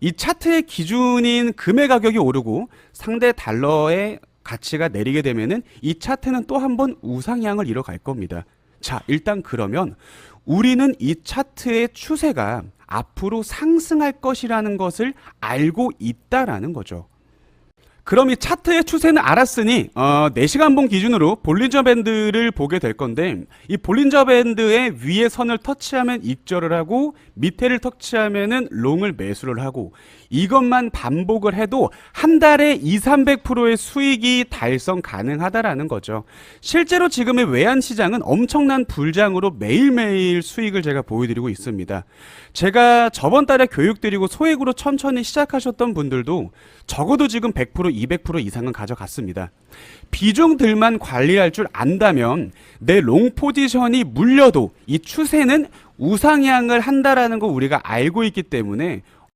이 차트의 기준인 금의 가격이 오르고 상대 달러의 가치가 내리게 되면은 이 차트는 또 한 번 우상향을 이뤄갈 겁니다. 자, 일단 그러면 우리는 이 차트의 추세가 앞으로 상승할 것이라는 것을 알고 있다라는 거죠. 그럼 이 차트의 추세는 알았으니 어, 4시간 본 기준으로 볼린저 밴드를 보게 될 건데 이 볼린저 밴드의 위에 선을 터치하면 익절을 하고 밑에를 터치하면은 롱을 매수를 하고 이것만 반복을 해도 한 달에 2, 300%의 수익이 달성 가능하다라는 거죠. 실제로 지금의 외환 시장은 엄청난 불장으로 매일매일 수익을 제가 보여드리고 있습니다. 제가 저번 달에 교육드리고 소액으로 천천히 시작하셨던 분들도 적어도 지금 100% 200% 이상은 가져갔습니다. 비중들만 관리할 줄 안다면 내 롱 포지션이 물려도 이 추세는 우상향을 한다라는 거 우리가 알고 있기 때문에